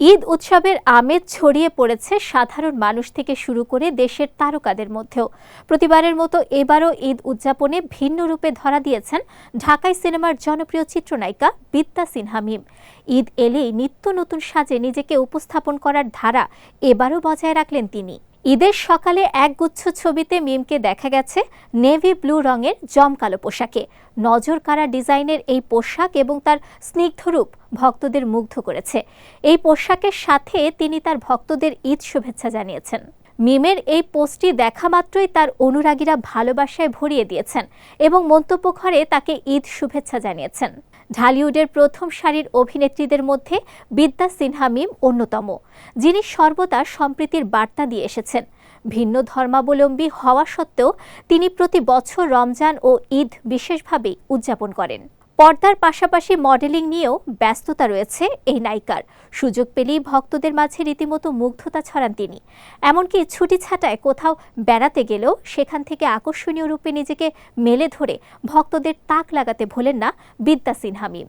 ঈদ উৎসবের আমেজ ছড়িয়ে পড়েছে সাধারণ মানুষ থেকে শুরু করে দেশের তারকাদের মধ্যেও। প্রতিবারের মতো এবারও ঈদ উদযাপনে ভিন্ন রূপে ধরা দিয়েছেন ঢাকাই সিনেমার জনপ্রিয় চিত্রনায়িকা বিদ্যা সিনহা মিম। ঈদ এলেই নিত্য নতুন সাজে নিজেকে উপস্থাপন করার ধারা এবারও বজায় রাখলেন তিনি। ঈদের সকালে একগুচ্ছ ছবিতে মিমকে দেখা গেছে নেভি ব্লু রঙের জমকালো পোশাকে। নজর কাড়া ডিজাইনের এই পোশাক এবং তার স্নিগ্ধরূপ ভক্তদের মুগ্ধ করেছে। এই পোশাকের সাথে তিনি তার ভক্তদের ঈদ শুভেচ্ছা জানিয়েছেন। মিমের এই পোস্টটি দেখা মাত্রই তার অনুরাগীরা ভালোবাসায় ভরিয়ে দিয়েছেন এবং মন্তব্য ঘরে তাকে ঈদ শুভেচ্ছা জানিয়েছেন। ঢালিউডের প্রথম সারির অভিনেত্রীদের মধ্যে বিদ্যা সিনহা মিম অন্যতম, যিনি সর্বদা সম্প্রীতির বার্তা দিয়ে এসেছেন। ভিন্ন ধর্মাবলম্বী হওয়া সত্ত্বেও তিনি প্রতি বছর রমজান ও ঈদ বিশেষভাবে উদযাপন করেন। পর্দার পাশাপাশি মডেলিং নিয়েও ব্যস্ততা রয়েছে এই নায়িকার। সুযোগ পেলেই ভক্তদের মাঝে রীতিমতো মুগ্ধতা ছড়ান তিনি। এমনকি ছুটি ছাটায় কোথাও বেড়াতে গেলেও সেখান থেকে আকর্ষণীয় রূপে নিজেকে মেলে ধরে ভক্তদের তাক লাগাতে ভোলেন না বিদ্যা সিনহা মিম।